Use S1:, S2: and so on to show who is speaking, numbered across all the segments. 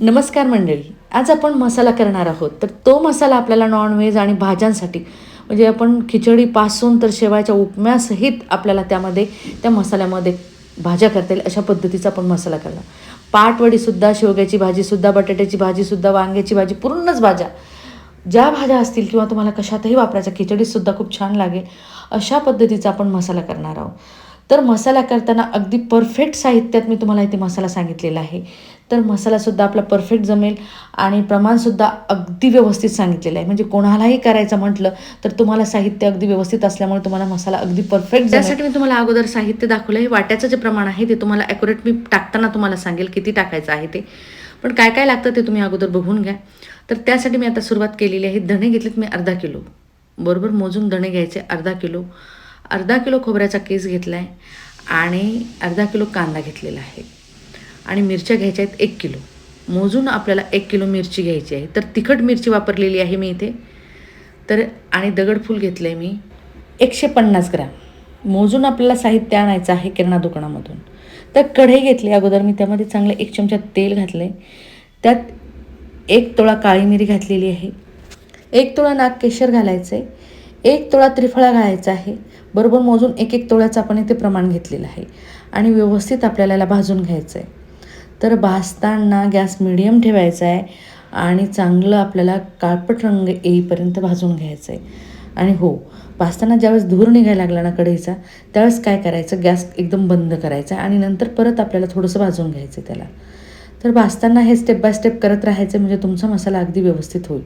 S1: नमस्कार मंडळी. आज आपण मसाला करणार आहोत. तर तो मसाला आपल्याला नॉनव्हेज आणि भाज्यांसाठी म्हणजे आपण खिचडीपासून तर शेवायच्या उपम्यासहित आपल्याला त्यामध्ये त्या मसाल्यामध्ये भाज्या करता येईल. अशा पद्धतीचा आपण मसाला करणार. पाटवडीसुद्धा शेवग्याची भाजीसुद्धा बटाट्याची भाजीसुद्धा वांग्याची भाजी पूर्णच भाज्या. ज्या भाज्या असतील किंवा तुम्हाला कशातही वापरायच्या खिचडीसुद्धा खूप छान लागेल. अशा पद्धतीचा आपण मसाला करणार आहोत. तर मसाला करताना अगदी परफेक्ट साहित्यात मी तुम्हाला इथे मसाला सांगितलेला आहे. तर मसालासुद्धा आपला परफेक्ट जमेल. आणि प्रमाणसुद्धा अगदी व्यवस्थित सांगितलेलं आहे. म्हणजे कोणालाही करायचं म्हटलं तर तुम्हाला साहित्य अगदी व्यवस्थित असल्यामुळे तुम्हाला मसाला अगदी परफेक्ट त्यासाठी मी तुम्हाला अगोदर साहित्य दाखवलं आहे. वाट्याचं जे प्रमाण आहे ते तुम्हाला ॲक्युरेट मी टाकताना तुम्हाला सांगेल किती टाकायचं आहे ते. पण काय काय लागतं ते तुम्ही अगोदर बघून घ्या. तर त्यासाठी मी आता सुरुवात केलेली आहे. धणे घेतलेत मी अर्धा किलो. बरोबर? मोजून धणे घ्यायचे अर्धा किलो. अर्धा किलो खोबऱ्याचा केस घेतला आहे आणि अर्धा किलो कांदा घेतलेला आहे. आणि मिरच्या घ्यायच्या आहेत एक किलो. मोजून आपल्याला एक किलो मिरची घ्यायची आहे. तर तिखट मिरची वापरलेली आहे मी इथे. तर आणि दगडफूल घेतलं आहे मी. एकशे पन्नास ग्रॅम. मोजून आपल्याला साहित्य आणायचं आहे किराणा दुकानामधून. तर कढई घेतली अगोदर मी. त्यामध्ये चांगलं एक चमचा तेल घातलं आहे त्यात एक तोळा काळी मिरी घातलेली आहे. एक तोळा नाग केशर घालायचं आहे एक तोळा त्रिफळा घालायचा आहे. बरोबर मोजून एक एक तोळ्याचं आपण इथे प्रमाण घेतलेलं आहे. आणि व्यवस्थित आपल्याला भाजून घ्यायचं आहे तर भाजताना गॅस मिडियम ठेवायचा आहे आणि चांगलं आपल्याला काळपट रंग येईपर्यंत भाजून घ्यायचं आहे. आणि हो भाजताना ज्यावेळेस धूर निघायला लागला ना कढईचा त्यावेळेस काय करायचं? गॅस एकदम बंद करायचा आणि नंतर परत आपल्याला थोडंसं भाजून घ्यायचं त्याला. तर भाजताना हे स्टेप बाय स्टेप करत राहायचं म्हणजे तुमचा मसाला अगदी व्यवस्थित होईल.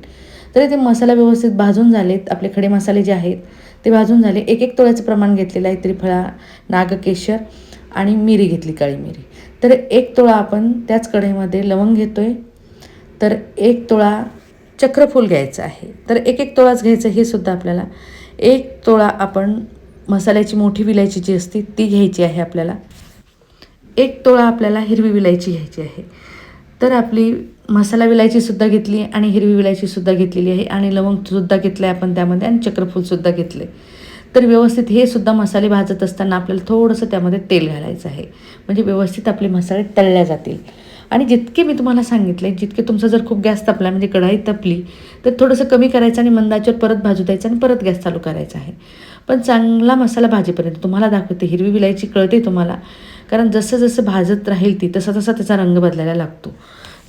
S1: तर ते मसाला व्यवस्थित भाजून झालेत आपले खडे मसाले जे आहेत ते भाजून झाले. एक एक तोळ्याचं प्रमाण घेतलेलं आहे त्रिफळा नागकेशर आणि मिरी घेतली काळी मिरी. तर एक तोळा आपण त्याच कढईमध्ये लवंग घेतो आहे तर एक तोळा चक्रफूल घ्यायचं आहे. तर एक एक तोळाच घ्यायचं हे सुद्धा आपल्याला. एक तोळा आपण मसाल्याची मोठी विलायची जी असते ती घ्यायची आहे आपल्याला. एक तोळा आपल्याला हिरवी विलायची घ्यायची आहे. तर आपली मसाला विलायचीसुद्धा घेतली आणि हिरवी विलायचीसुद्धा घेतलेली आहे आणि लवंगसुद्धा घेतलं आहे आपण त्यामध्ये आणि चक्रफूलसुद्धा घेतलं आहे तर व्यवस्थित हे सुद्धा मसाले भाजत असताना आपल्याला थोडंसं त्यामध्ये तेल घालायचं आहे. म्हणजे व्यवस्थित आपले मसाले तळल्या जातील. आणि जितके मी तुम्हाला सांगितले जितके तुमचा जर खूप गॅस तपला म्हणजे कढाई तपली तर थोडंसं कमी करायचं आणि मंदाच्यावर परत भाजू द्यायचं आणि परत गॅस चालू करायचा आहे. पण चांगला मसाला भाजीपर्यंत तुम्हाला दाखवते हिरवी विलायची कळते तुम्हाला. कारण जसं जसं भाजत राहील ती तसा तसा त्याचा रंग बदलायला लागतो.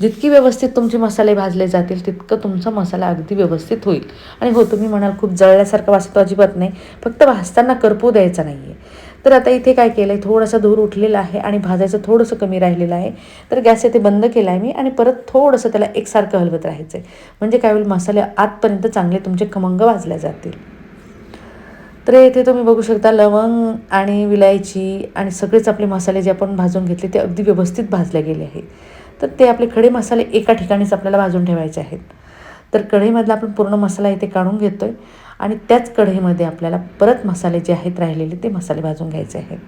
S1: जितकी व्यवस्थित तुमचे मसाले भाजले जातील तितकं तुमचा मसाला अगदी व्यवस्थित होईल. आणि हो तुम्ही म्हणाल खूप जळल्यासारखं वासतो अजिबात नाही फक्त भाजताना करपू द्यायचा नाही आहे तर आता इथे काय केलं आहे थोडासा धूर उठलेला आहे आणि भाजायचं थोडंसं कमी राहिलेलं आहे. तर गॅस इथे बंद केला आहे मी आणि परत थोडंसं त्याला एकसारखं हलवत राहायचं आहे म्हणजे काय होईल मसाले आतपर्यंत चांगले तुमचे खमंग वाजले जातील. तर येथे तुम्ही बघू शकता लवंग आणि विलायची आणि सगळेच आपले मसाले जे आपण भाजून घेतले ते अगदी व्यवस्थित भाजले गेले आहेत तर ते आपले खडे मसाले एका ठिकाणीच आपल्याला भाजून ठेवायचे आहेत. तर कढईमधला आपण पूर्ण मसाला इथे काढून घेतो आहे आणि त्याच कढईमध्ये आपल्याला परत मसाले जे आहेत राहिलेले ते मसाले भाजून घ्यायचे आहेत.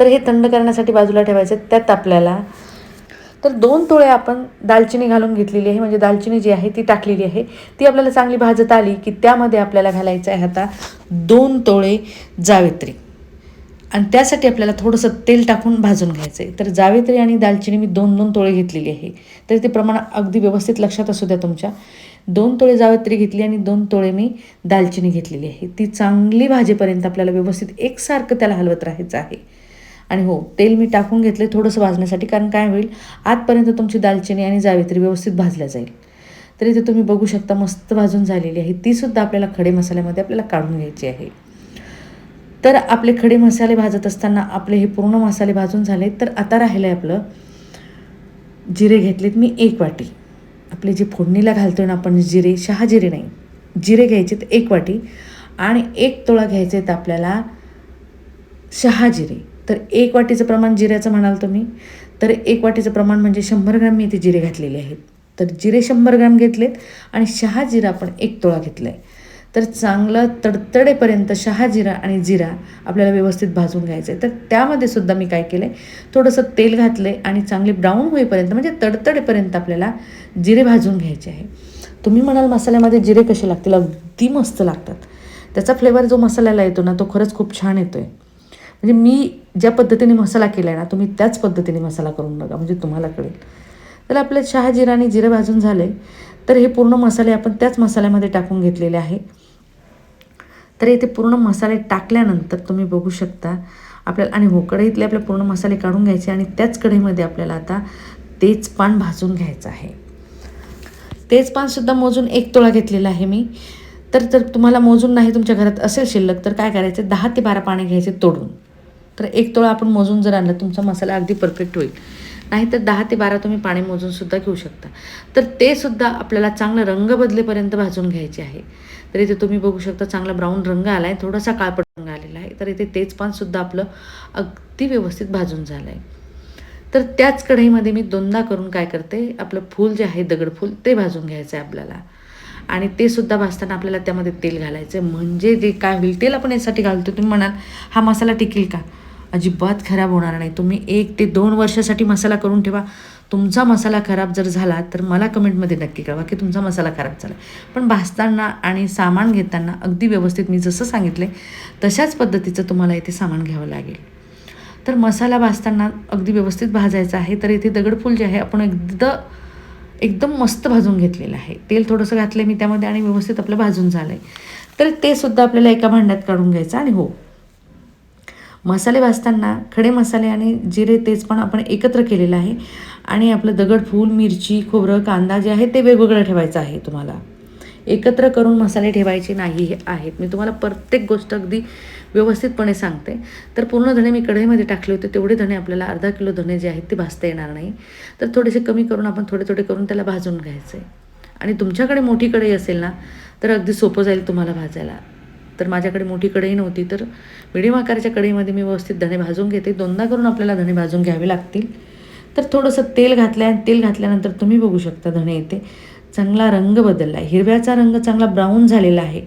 S1: तर हे थंड करण्यासाठी बाजूला ठेवायचे त्यात आपल्याला तर दोन तोळे आपण दालचिनी घालून घेतलेली आहे. म्हणजे दालचिनी जी आहे ती टाकलेली आहे. ती आपल्याला चांगली भाजत आली की त्यामध्ये आपल्याला घालायचं आहे आता दोन तोळे जावेत्री. आणि त्यासाठी आपल्याला थोडंसं तेल टाकून भाजून घ्यायचं आहे तर जावेत्री आणि दालचिनी मी दोन दोन तोळे घेतलेली आहे. तर ते प्रमाण अगदी व्यवस्थित लक्षात असू द्या तुमच्या. दोन तोळे जावेत्री घेतली आणि दोन तोळे मी दालचिनी घेतलेली आहे. ती चांगली भाजेपर्यंत आपल्याला व्यवस्थित एकसारखं त्याला हलवत राहायचं आहे. आणि हो तेल मी टाकून घेतले थोडंसं भाजण्यासाठी कारण काय होईल? आतपर्यंत तुमची दालचिनी आणि जावेत्री व्यवस्थित भाजल्या जाईल. तर इथे तुम्ही बघू शकता मस्त भाजून झालेली आहे. तीसुद्धा आपल्याला खडे मसाल्यामध्ये आपल्याला काढून घ्यायची आहे. तर आपले खडे मसाले भाजत असताना आपले हे पूर्ण मसाले भाजून झाले. तर आता राहिलं आहे आपलं जिरे घेतलेत मी एक वाटी. आपले जे फोडणीला घालतो ना आपण जिरे शहा जिरे नाही जिरे घ्यायचे तर एक वाटी आणि एक तोळा घ्यायचे आहेत आपल्याला शहा जिरे तर एक वाटीचं प्रमाण जिऱ्याचं म्हणाल तुम्ही तर एक वाटीचं प्रमाण म्हणजे शंभर ग्रॅम मी इथे जिरे घातलेले आहेत. तर जिरे शंभर ग्रॅम घेतलेत आणि शहा जिरा आपण एक तोळा घेतला आहे तर चांगलं तडतडेपर्यंत शहा जिरा आणि जिरा आपल्याला व्यवस्थित भाजून घ्यायचं आहे तर त्यामध्ये सुद्धा मी काय केलं आहे थोडंसं तेल घातलं आहे आणि चांगले ब्राऊन होईपर्यंत म्हणजे तडतडेपर्यंत आपल्याला जिरे भाजून घ्यायचे आहे. तुम्ही म्हणाल मसाल्यामध्ये जिरे कसे लागतील? अगदी मस्त लागतात. त्याचा फ्लेवर जो मसाल्याला येतो ना तो खरंच खूप छान येतो आहे म्हणजे मी ज्या पद्धतीने मसाला केला आहे ना तुम्ही त्याच पद्धतीने मसाला करून बघा म्हणजे तुम्हाला कळेल. तर आपल्या शहा जिरा आणि जिरं भाजून झाले. तर हे पूर्ण मसाले आपण त्याच मसाल्यामध्ये टाकून घेतलेले आहे. तर इथे पूर्ण मसाले टाकल्यानंतर तुम्ही बघू शकता आपल्याला आणि हो कढईतले आपल्या पूर्ण मसाले काढून घ्यायचे आणि त्याच कढईमध्ये आपल्याला आता तेच पान भाजून घ्यायचं आहे. तेच पानसुद्धा मोजून एक तोळा घेतलेला आहे मी. तर जर तुम्हाला मोजून नाही तुमच्या घरात असेल शिल्लक तर काय करायचं? दहा ते बारा पाने घ्यायचे तोडून. तर एक तोळा आपण मोजून जर आणलं तुमचा मसाला अगदी परफेक्ट होईल. नाहीतर दहा ते बारा तुम्ही पाणी मोजून सुद्धा घेऊ शकता. तर ते सुद्धा आपल्याला चांगलं रंग बदलेपर्यंत भाजून घ्यायचे आहे. तर इथे तुम्ही बघू शकता चांगला ब्राऊन रंग आला आहे थोडासा काळपट रंग आलेला आहे. तर इथे तेच पानसुद्धा आपलं अगदी व्यवस्थित भाजून झालं आहे तर त्याच कढईमध्ये मी दोनदा करून काय करते आपलं फूल जे आहे दगडफूल ते भाजून घ्यायचं आहे आपल्याला. आणि ते सुद्धा भाजताना आपल्याला त्यामध्ये तेल घालायचं आहे म्हणजे जे काय होईल तेल आपण यासाठी घालतो. तुम्ही म्हणाल हा मसाला टिकेल का? अजिबात खराब होणार नाही. तुम्ही एक ते दोन वर्षासाठी मसाला करून ठेवा. तुमचा मसाला खराब जर झाला तर मला कमेंटमध्ये नक्की कळवा की तुमचा मसाला खराब झाला. पण भाजताना आणि सामान घेताना अगदी व्यवस्थित मी जसं सांगितलं आहे तशाच पद्धतीचं तुम्हाला इथे सामान घ्यावं लागेल. तर मसाला भाजताना अगदी व्यवस्थित भाजायचा आहे तर इथे दगडफूल जे आहे आपण एकदम एकदम मस्त भाजून घेतलेलं आहे. तेल थोडंसं घातलं मी त्यामध्ये आणि व्यवस्थित आपलं भाजून झालं आहे तर ते सुद्धा आपल्याला एका भांड्यात काढून घ्यायचं आणि हो मसाले भाजताना खडे मसाले आणि जिरे तेच पण आपण एकत्र केलेलं आहे. आणि आपलं दगड फूल मिरची खोबरं कांदा जे आहे ते वेगवेगळं ठेवायचं आहे तुम्हाला. एकत्र करून मसाले ठेवायचे नाही हे आहेत. मी तुम्हाला प्रत्येक गोष्ट अगदी व्यवस्थितपणे सांगते. तर पूर्ण धणे मी कढईमध्ये टाकले होते. तेवढे धणे आपल्याला अर्धा किलो धणे जे आहेत ते भाजता येणार नाही. तर थोडेसे कमी करून आपण थोडे थोडे करून त्याला भाजून घ्यायचे. आणि तुमच्याकडे मोठी कढई असेल ना तर अगदी सोपं जाईल तुम्हाला भाजायला. तर माझ्याकडे मोठी कढई नव्हती तर मिडियम आकाराच्या कढईमध्ये मी व्यवस्थित धणे भाजून घेते. दोनदा करून आपल्याला धणे भाजून घ्यावे लागतील. तर थोडंसं तेल घातल्या तेल घातल्यानंतर तुम्ही बघू शकता धणे येते. चांगला रंग बदलला आहे हिरव्याचा रंग चांगला ब्राऊन झालेला आहे.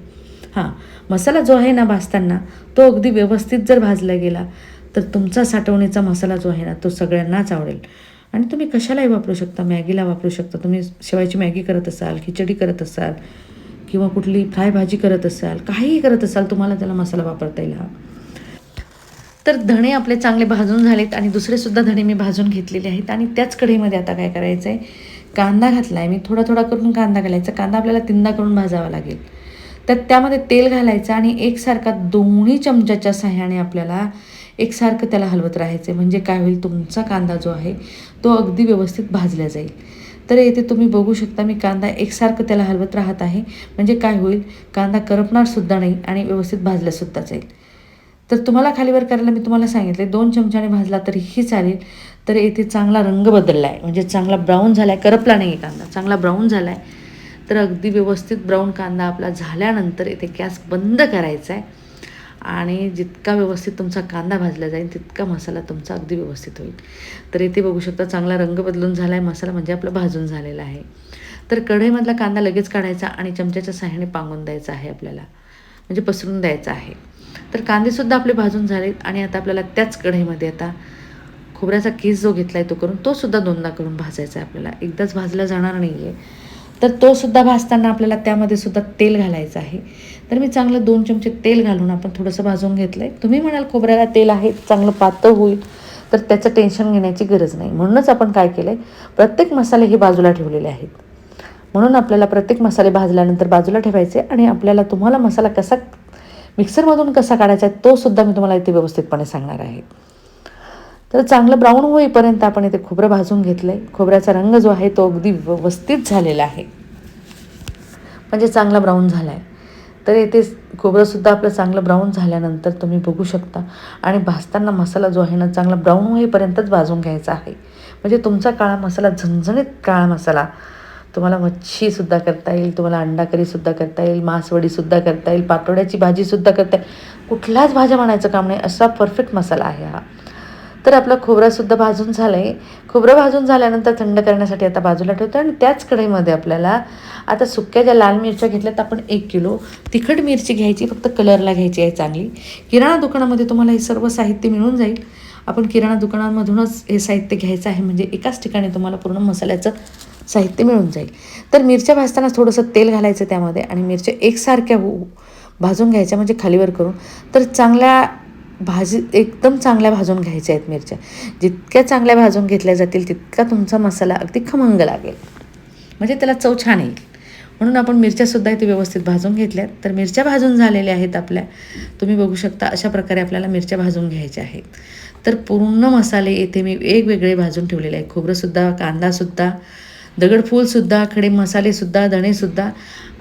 S1: हां मसाला जो आहे ना भाजताना तो अगदी व्यवस्थित जर भाजला गेला तर तुमचा साठवणीचा मसाला जो आहे ना तो सगळ्यांनाच आवडेल. आणि तुम्ही कशालाही वापरू शकता. मॅगीला वापरू शकता. तुम्ही शेवायची मॅगी करत असाल खिचडी करत असाल किंवा कुठली फ्राय भाजी करत असाल काहीही करत असाल तुम्हाला त्याला मसाला वापरता येईल हा. तर धणे आपले चांगले भाजून झालेत आणि दुसरेसुद्धा धणे मी भाजून घेतलेले आहेत आणि त्याच कढईमध्ये आता काय करायचं आहे कांदा घातला आहे मी थोडा थोडा करून कांदा घालायचा कांदा आपल्याला तीनदा करून भाजावा लागेल. तर त्यामध्ये तेल घालायचं आणि एकसारखा दोन्ही चमच्याच्या सहाय्याने आपल्याला एकसारखं त्याला हलवत राहायचं म्हणजे काय होईल तुमचा कांदा जो आहे तो अगदी व्यवस्थित भाजला जाईल. तर येथे तुम्ही बघू शकता मी कांदा एकसारखं त्याला हलवत राहत आहे. म्हणजे काय होईल? कांदा करपणारसुद्धा नाही आणि व्यवस्थित भाजलासुद्धा जाईल. तर तुम्हाला खालीवर करायला मी तुम्हाला सांगितले दोन चमच्याने भाजला तरीही चालेल. तर येथे चांगला रंग बदलला आहे म्हणजे चांगला ब्राऊन झाला आहे करपला नाही आहे कांदा. चांगला ब्राऊन झाला आहे तर अगदी व्यवस्थित ब्राऊन कांदा आपला झाल्यानंतर येथे गॅस बंद करायचा आहे आणि जितका व्यवस्थित तुमचा कांदा भाजला जाईल तितका मसाला तुमचा अगदी व्यवस्थित होईल. तर इथे बघू शकता चांगला रंग बदलून झाला आहे मसाला म्हणजे आपला भाजून झालेला आहे. तर कढईमधला कांदा लगेच काढायचा आणि चमच्याच्या साह्याने पांगून द्यायचा आहे आपल्याला. म्हणजे पसरून द्यायचा आहे. तर कांदेसुद्धा आपले भाजून झालेत आणि आता आपल्याला त्याच कढईमध्ये आता खोबऱ्याचा केस जो घेतला आहे तो करून तोसुद्धा दोनदा करून भाजायचा आहे आपल्याला. एकदाच भाजला जाणार नाही आहे तर तोसुद्धा भाजताना आपल्याला त्यामध्ये सुद्धा तेल घालायचं आहे. तर मी चांगलं दोन चमचे तेल घालून आपण थोडंसं भाजून घेतलं आहे तुम्ही म्हणाल खोबऱ्याला तेल आहे चांगलं पातळ होईल तर त्याचं टेन्शन घेण्याची गरज नाही. म्हणूनच आपण काय केलं आहे प्रत्येक मसाले हे बाजूला ठेवलेले आहेत. म्हणून आपल्याला प्रत्येक मसाले भाजल्यानंतर बाजूला ठेवायचे आणि आपल्याला तुम्हाला मसाला कसा मिक्सरमधून कसा काढायचा आहे तो सुद्धा मी तुम्हाला इथे व्यवस्थितपणे सांगणार आहे. तर चांगलं ब्राऊन होईपर्यंत आपण इथे खोबरं भाजून घेतलं आहे खोबऱ्याचा रंग जो आहे तो अगदी व्यवस्थित झालेला आहे. म्हणजे चांगला ब्राऊन झाला आहे तर येथे खोबरंसुद्धा आपलं चांगलं ब्राऊन झाल्यानंतर तुम्ही बघू शकता. आणि भाजताना मसाला जो आहे ना चांगला ब्राऊन होईपर्यंतच भाजून घ्यायचा आहे. म्हणजे तुमचा काळा मसाला झणझणीत काळा मसाला तुम्हाला मच्छीसुद्धा करता येईल तुम्हाला अंडा करीसुद्धा करता येईल मासवडीसुद्धा करता येईल पातोड्याची भाजीसुद्धा करता येईल. कुठल्याच भाज्या म्हणायचं काम नाही असा परफेक्ट मसाला आहे हा. तर आपलं खोबरंसुद्धा भाजून झालं आहे खोबरं भाजून झाल्यानंतर थंड करण्यासाठी आता बाजूला ठेवतो आणि त्याच कढईमध्ये आपल्याला आता सुक्या ज्या लाल मिरच्या घेतल्यात आपण एक किलो तिखट मिरची घ्यायची फक्त कलरला घ्यायची आहे चांगली. किराणा दुकानामध्ये तुम्हाला हे सर्व साहित्य मिळून जाईल. आपण किराणा दुकानांमधूनच हे साहित्य घ्यायचं आहे म्हणजे एकाच ठिकाणी तुम्हाला पूर्ण मसाल्याचं साहित्य मिळून जाईल. तर मिरच्या भाजताना थोडंसं तेल घालायचं त्यामध्ये आणि मिरच्या एकसारख्या भाजून घ्यायच्या म्हणजे खालीवर करून. तर चांगल्या भाजी एकदम चांगल्या भाजून घ्यायच्या आहेत मिरच्या. जितक्या चांगल्या भाजून घेतल्या जातील तितका तुमचा मसाला अगदी खमंग लागेल. म्हणजे त्याला चव छान येईल. म्हणून आपण मिरच्यासुद्धा इथे व्यवस्थित भाजून घेतल्यात. तर मिरच्या भाजून झालेल्या आहेत आपल्या. तुम्ही बघू शकता अशा प्रकारे आपल्याला मिरच्या भाजून घ्यायच्या आहेत. तर पूर्ण मसाले येथे मी वेगवेगळे भाजून ठेवलेले आहे खोबरंसुद्धा कांदासुद्धा दगडफूलसुद्धा खडे मसालेसुद्धा धणेसुद्धा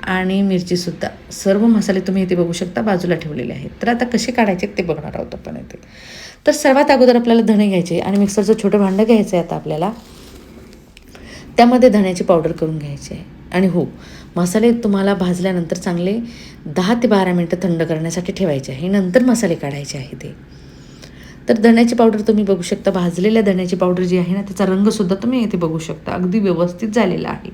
S1: आणि मिरचीसुद्धा सर्व मसाले तुम्ही इथे बघू शकता बाजूला ठेवलेले आहेत. तर आता कसे काढायचे ते बघणार आहोत आपण इथे. तर सर्वात अगोदर आपल्याला धणे घ्यायचे आणि मिक्सरचं छोटं भांडं घ्यायचं आहे आता आपल्याला. त्यामध्ये धण्याची पावडर करून घ्यायची आहे. आणि हो मसाले तुम्हाला भाजल्यानंतर चांगले दहा ते बारा मिनटं थंड करण्यासाठी ठेवायचे आहे. नंतर मसाले काढायचे आहे ते. तर धण्याची पावडर तुम्ही बघू शकता. भाजलेल्या धण्याची पावडर जी आहे ना त्याचा रंगसुद्धा तुम्ही इथे बघू शकता. अगदी व्यवस्थित झालेला आहे.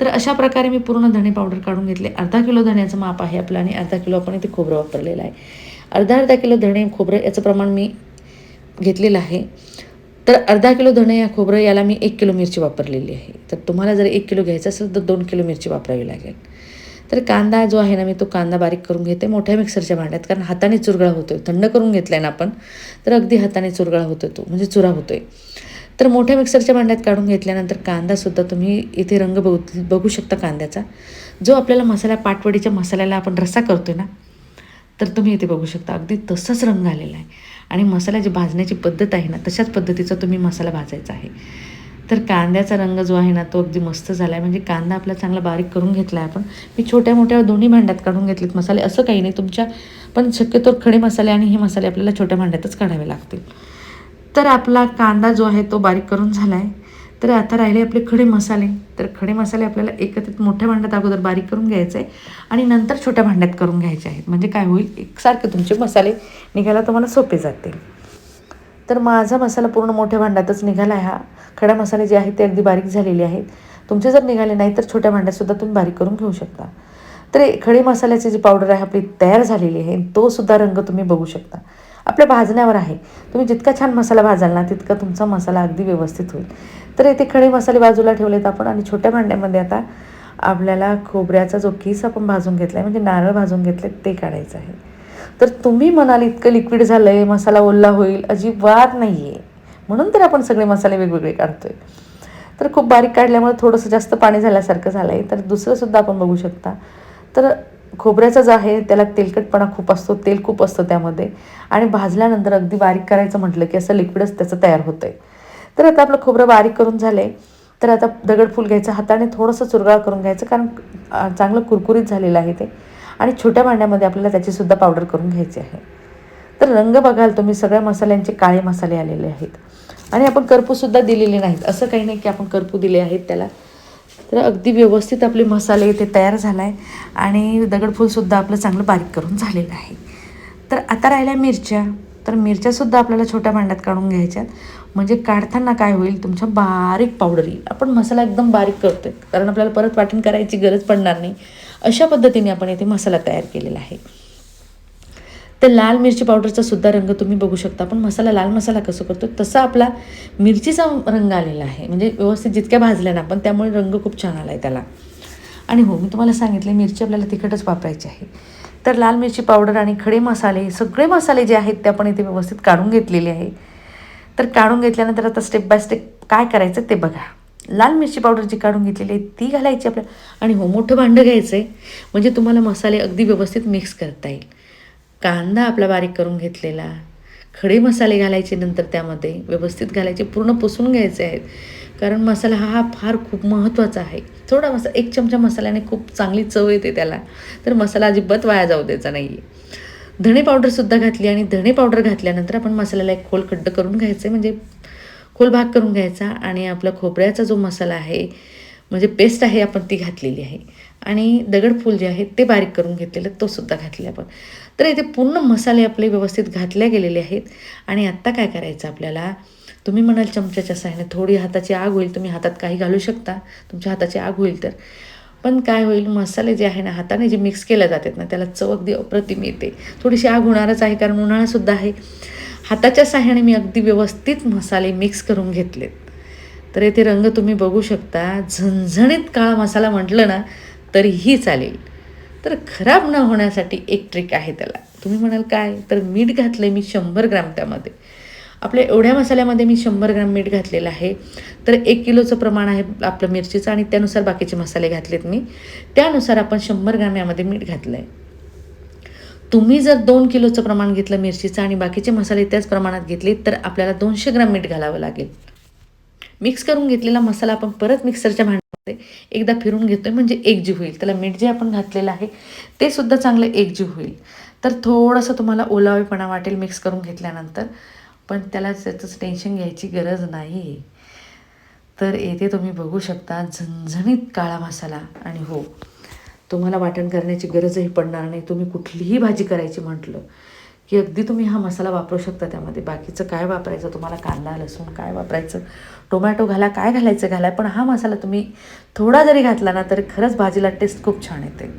S1: तर अशा प्रकारे मी पूर्ण धणे पावडर काढून घेतले. अर्धा किलो धण्याचं माप आहे आपलं आणि अर्धा किलो आपण इथे खोबरं वापरलेलं आहे. अर्धा अर्धा किलो धणे खोबरं याचं प्रमाण मी घेतलेलं आहे. तर अर्धा किलो धणे या खोबरं याला मी एक किलो मिरची वापरलेली आहे. तर तुम्हाला जर एक किलो घ्यायचं असेल तर दोन किलो मिरची वापरावी लागेल. तर कांदा जो आहे ना मी तो कांदा बारीक करून घेते मोठ्या मिक्सरच्या भांड्यात कारण हाताने चुरगळा होतोय. थंड करून घेतला आहे ना आपण तर अगदी हाताने चुरगळा होतोय तो म्हणजे चुरा होतोय. तर मोठ्या मिक्सरच्या भांड्यात काढून घेतल्यानंतर कांदासुद्धा तुम्ही इथे रंग बघू बघू शकता कांद्याचा. जो आपल्याला मसाला पाटवडीच्या मसाल्याला आपण रस्सा करतोय ना तर तुम्ही इथे बघू शकता अगदी तसाच रंग आलेला आहे. आणि मसाल्याची भाजण्याची पद्धत आहे ना तशाच पद्धतीचा तुम्ही मसाला भाजायचा आहे. तर कांद्याचा रंग जो आहे ना तो अगदी मस्त झाला आहे म्हणजे कांदा आपला चांगला बारीक करून घेतला आहे आपण. मी छोट्या मोठ्या दोन्ही भांड्यात काढून घेतलेत मसाले. असं काही नाही तुमच्या पण शक्यतो खडे मसाले आणि हे मसाले आपल्याला छोट्या भांड्यातच काढावे लागतील. तर आपला कांदा जो आहे तो बारीक करून झाला आहे तर आता राहिले आपले खडे मसाले. तर खडे मसाले आपल्याला एकत्रित मोठ्या भांड्यात अगोदर बारीक करून घ्यायचे आहे आणि नंतर छोट्या भांड्यात करून घ्यायचे आहेत. म्हणजे काय होईल? एकसारखे तुमचे मसाले निघायला तुम्हाला सोपे जातील. तर माझा मसाला पूर्ण मोठ्या भांड्यातच निघाला आहे हा. खडा मसाले जे आहेत ते अगदी बारीक झालेले आहेत. तुमचे जर निघाले नाही तर छोट्या भांड्यातसुद्धा तुम्ही बारीक करून घेऊ शकता. तर खडे मसाल्याची जी पावडर आहे आपली तयार झालेली आहे तो सुद्धा रंग तुम्ही बघू शकता. आपल्या भाजण्यावर आहे. तुम्ही जितका छान मसाला भाजाल ना तितका तुमचा मसाला अगदी व्यवस्थित होईल. तर येथे खडे मसाले बाजूला ठेवलेत आपण आणि छोट्या भांड्यामध्ये आता आपल्याला खोबऱ्याचा जो किस आपण भाजून घेतला आहे म्हणजे नारळ भाजून घेतले ते काढायचं आहे. तर तुम्ही म्हणाल इतकं लिक्विड झालं आहे मसाला ओल्ला होईल अजिबात नाही आहे म्हणून तर आपण सगळे मसाले वेगवेगळे काढतो आहे तर खूप बारीक काढल्यामुळे थोडंसं जास्त पाणी झाल्यासारखं झालं आहे तर दुसरंसुद्धा आपण बघू शकता. तर खोबऱ्याचा जो आहे त्याला तेलकटपणा खूप असतो तेल खूप असतं त्यामध्ये. आणि भाजल्यानंतर अगदी बारीक करायचं म्हटलं की असं लिक्विडच त्याचं तयार होतं आहे तर आता आपलं खोबरं बारीक करून झालं आहे तर आता दगडफूल घ्यायचं हाताने थोडंसं चुरगाळ करून घ्यायचं कारण चांगलं कुरकुरीत झालेलं आहे ते. आणि छोट्या भांड्यामध्ये आपल्याला त्याचीसुद्धा पावडर करून घ्यायची आहे. तर रंग बघाल तुम्ही सगळ्या मसाल्यांचे काळे मसाले आलेले आहेत. आणि आपण करपूसुद्धा दिलेले नाहीत. असं काही नाही की आपण करपू दिले आहेत त्याला. तर अगदी व्यवस्थित आपले मसाले इथे तयार झाला आहे आणि दगडफूलसुद्धा आपलं चांगलं बारीक करून झालेलं आहे. तर आता राहिल्या मिरच्या. तर मिरच्यासुद्धा आपल्याला छोट्या भांड्यात काढून घ्यायच्यात. म्हणजे काढताना काय होईल तुमच्या बारीक पावडर येईल आपण मसाला एकदम बारीक करतो आहे कारण आपल्याला परत वाटण करायची गरज पडणार नाही. अशा पद्धतीने आपण येथे मसाला तयार केलेला आहे. तर लाल मिरची पावडरचा सुद्धा रंग तुम्ही बघू शकता आपण मसाला लाल मसाला कसं करतो तसा आपला मिरचीचा रंग आलेला आहे. म्हणजे व्यवस्थित जितक्या भाजल्या ना आपण त्यामुळे रंग खूप छान आला आहे त्याला. आणि हो मी तुम्हाला सांगितले मिरची आपल्याला तिखटच वापरायची आहे. तर लाल मिरची पावडर आणि खडे मसाले सगळे मसाले जे आहेत ते आपण इथे व्यवस्थित काढून घेतलेले आहे. तर काढून घेतल्यानंतर आता स्टेप बाय स्टेप काय करायचं ते बघा. लाल मिरची पावडर जी काढून घेतलेली आहे ती घालायची आपल्याला आणि हो मोठं भांडं घ्यायचं आहे म्हणजे तुम्हाला मसाले अगदी व्यवस्थित मिक्स करता येईल. कांदा आपला बारीक करून घेतलेला खडे मसाले घालायचे नंतर त्यामध्ये व्यवस्थित घालायचे पूर्ण पुसून घ्यायचे आहेत. कारण मसाला हा हा फार खूप महत्त्वाचा आहे. थोडा मसाला एक चमचा मसाल्याने खूप चांगली चव येते त्याला. तर मसाला अजिबात वाया जाऊ द्यायचा नाही आहे धणे पावडरसुद्धा घातली आणि धणे पावडर घातल्यानंतर आपण मसाल्याला एक खोल खड्ड करून घ्यायचं आहे म्हणजे खोल भाग करून घ्यायचा आणि आपला खोबऱ्याचा जो मसाला आहे म्हणजे पेस्ट आहे आपण ती घातलेली आहे. आणि दगडफूल जे आहे ते बारीक करून घेतलेलं तो सुद्धा घातले आपण. तर इथे पूर्ण मसाले आपले व्यवस्थित घातले गेलेले आहेत. आणि आत्ता काय करायचं आपल्याला? तुम्ही म्हणाल चमच्याच्या साह्याने थोडी हाताची आग होईल तुम्ही हातात काही घालू शकता. तुमच्या हाताची आग होईल तर. पण काय होईल? मसाले जे आहे ना हाताने जे मिक्स केले जातात ना त्याला चव अगदी अप्रतिम येते. थोडीशी आग होणारच आहे कारण उन्हाळासुद्धा आहे. हाताच्या साह्याने मी अगदी व्यवस्थित मसाले मिक्स करून घेतलेत. तर येथे रंग तुम्ही बघू शकता झणझणीत काळा मसाला म्हटलं ना तरीही चालेल. तर खराब न होण्यासाठी एक ट्रिक आहे त्याला. तुम्ही म्हणाल काय? तर मीठ घातलं आहे मी शंभर ग्रॅम त्यामध्ये. आपल्या एवढ्या मसाल्यामध्ये मी शंभर ग्रॅम मीठ घातलेलं आहे. तर एक किलोचं प्रमाण आहे आपलं मिरचीचं आणि त्यानुसार बाकीचे मसाले घातलेत मी. त्यानुसार आपण शंभर ग्रॅम यामध्ये मीठ घातलं आहे तुम्ही जर दोन किलोचं प्रमाण घेतलं मिरचीचं आणि बाकीचे मसाले त्याच प्रमाणात घेतले तर आपल्याला दोनशे ग्राम मीठ घालावं लागेल. मिक्स करून घेतलेला मसाला आपण परत मिक्सरच्या भांड्यामध्ये एकदा फिरून घेतोय म्हणजे एकजीव होईल. त्याला मीठ जे आपण घातलेलं आहे ते सुद्धा चांगलं एकजीव होईल. तर थोडंसं तुम्हाला ओलावेपणा वाटेल मिक्स करून घेतल्यानंतर पण त्याला त्याचंच टेन्शन घ्यायची गरज नाही तर येथे तुम्ही बघू शकता झणझणीत काळा मसाला आणि हो तुम्हाला वाटण करण्याची गरजही पडणार नाही. तुम्ही कुठलीही भाजी करायची म्हटलं की अगदी तुम्ही हा मसाला वापरू शकता त्यामध्ये. बाकीचं काय वापरायचं? तुम्हाला कांदा लसूण काय वापरायचं? टोमॅटो घाला काय घालायचं घाला पण हा मसाला तुम्ही थोडा जरी घातला ना तरी खरंच भाजीला टेस्ट खूप छान येते.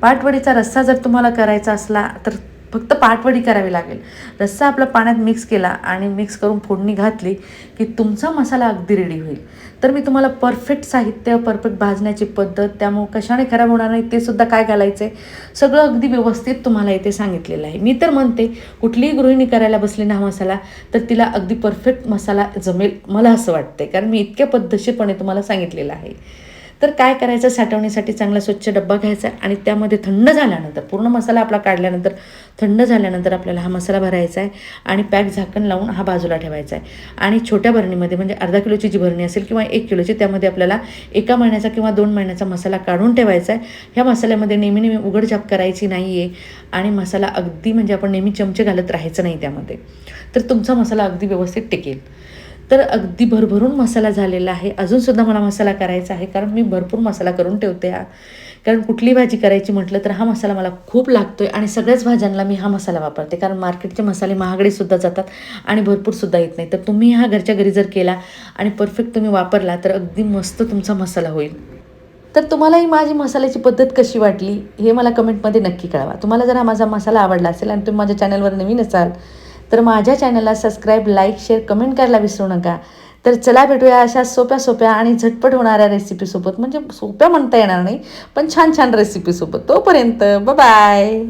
S1: पाटवडीचा रस्सा जर तुम्हाला करायचा असला तर फक्त पाटवडी करावी लागेल. रस्सा आपला पाण्यात मिक्स केला आणि मिक्स करून फोडणी घातली की तुमचा मसाला अगदी रेडी होईल. तर मी तुम्हाला परफेक्ट साहित्य परफेक्ट भाजण्याची पद्धत त्यामुळे कशाने खराब होणार नाही ते सुद्धा काय घालायचं आहे सगळं अगदी व्यवस्थित तुम्हाला इथे सांगितलेलं आहे. मी तर म्हणते कुठलीही गृहिणी करायला बसली ना हा मसाला तर तिला अगदी परफेक्ट मसाला जमेल मला असं वाटते कारण मी इतक्या पद्धतशीरपणे तुम्हाला सांगितलेलं आहे. तर काय करायचं? साठवणीसाठी चांगला स्वच्छ डब्बा घ्यायचा आणि त्यामध्ये थंड झाल्यानंतर पूर्ण मसाला आपला काढल्यानंतर थंड झाल्यानंतर आपल्याला हा मसाला भरायचा आहे आणि पॅक झाकण लावून हा बाजूला ठेवायचा आहे. आणि छोट्या भरणीमध्ये म्हणजे अर्धा किलोची जी भरणी असेल किंवा एक किलोची त्यामध्ये आपल्याला एका महिन्याचा किंवा दोन महिन्याचा मसाला काढून ठेवायचा आहे. ह्या मसाल्यामध्ये नेहमी नेहमी उघडझाप करायची नाही आहे आणि मसाला अगदी म्हणजे आपण नेहमी चमचे घालत राहायचं नाही त्यामध्ये. तर तुमचा मसाला अगदी व्यवस्थित टिकेल. तर अगदी भरभरून मसाला झालेला आहे. अजूनसुद्धा मला मसाला करायचा आहे कारण मी भरपूर मसाला करून ठेवते हा. कारण कुठली भाजी करायची म्हटलं तर हा मसाला मला खूप लागतो आहे आणि सगळ्याच भाज्यांना मी हा मसाला वापरते कारण मार्केटचे मसाले महागडेसुद्धा जातात आणि भरपूरसुद्धा येत नाही. तर तुम्ही हा घरच्या घरी जर केला आणि परफेक्ट तुम्ही वापरला तर अगदी मस्त तुमचा मसाला होईल. तर तुम्हालाही माझी मसाल्याची पद्धत कशी वाटली हे मला कमेंटमध्ये नक्की कळवा. तुम्हाला जर हा माझा मसाला आवडला असेल आणि तुम्ही माझ्या चॅनलवर नवीन असाल तर माझ्या चॅनलला सबस्क्राईब लाईक शेअर कमेंट करायला विसरू नका. तर चला भेटूया अशा सोप्या सोप्या आणि झटपट होणाऱ्या रेसिपीसोबत म्हणजे सोप्या म्हणता येणार नाही पण छान छान रेसिपीसोबत तोपर्यंत बाय